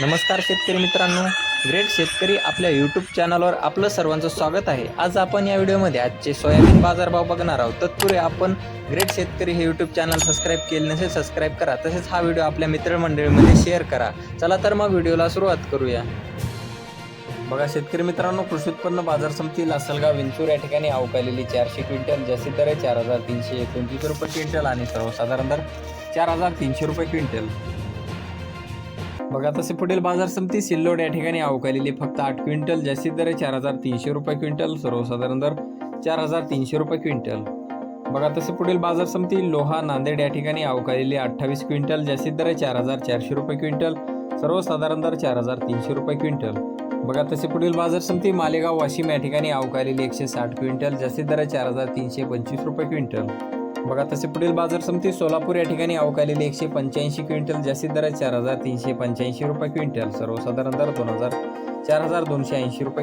नमस्कार शेतकरी मित्रांनो. ग्रेट शेतकरी आपल्या यूट्यूब चॅनलवर आपलं सर्वांचं स्वागत आहे. आज आपण या व्हिडिओमध्ये आजचे सोयाबीन बाजारभाव बघणार आहोत. तत्पूर्वी आपण ग्रेट शेतकरी हे यूट्यूब चॅनल सबस्क्राईब केले नसेल सबस्क्राईब करा. तसेच हा व्हिडिओ आपल्या मित्रमंडळीमध्ये शेअर करा. चला तर मग व्हिडिओला सुरुवात करूया. बघा शेतकरी मित्रांनो कृषी उत्पन्न बाजार समिती लासलगाव विंचूर या ठिकाणी अवकालेली चारशे क्विंटल जास्तीत दर आहे चार हजार तीनशे एकोणतीस रुपये क्विंटल आणि सर्वसाधारण दर चार हजार तीनशे रुपये क्विंटल. बघा तसे पुढील बाजार समिती सिल्लोड या ठिकाणी अवकालेली फक्त आठ क्विंटल जास्तीत दर चार हजार तीनशे रुपये क्विंटल सर्वसाधारण दर चार हजार तीनशे रुपये क्विंटल. बघा तसे पुढील बाजार समिती लोहा नांदेड या ठिकाणी अवकालेली अठ्ठावीस क्विंटल जास्तीत दर चार हजार चारशे रुपये क्विंटल सर्वसाधारण दर चार हजार तीनशे रुपये क्विंटल. बघा तसे पुढील बाजार समिती मालेगाव वाशिम या ठिकाणी अवकालेली एकशे साठ क्विंटल जास्तीत दर आहे चार हजार तीनशे पंचवीस रुपये क्विंटल. बघा तसे पुढील बाजार समिती सोलापूर या ठिकाणी अवकालेली एकशे पंच्याऐंशी क्विंटल जास्तीत दर आहे चार हजार तीनशे पंच्याऐंशी रुपये क्विंटल सर्वसाधारण दर दोन हजार चार हजार दोनशे ऐंशी रुपये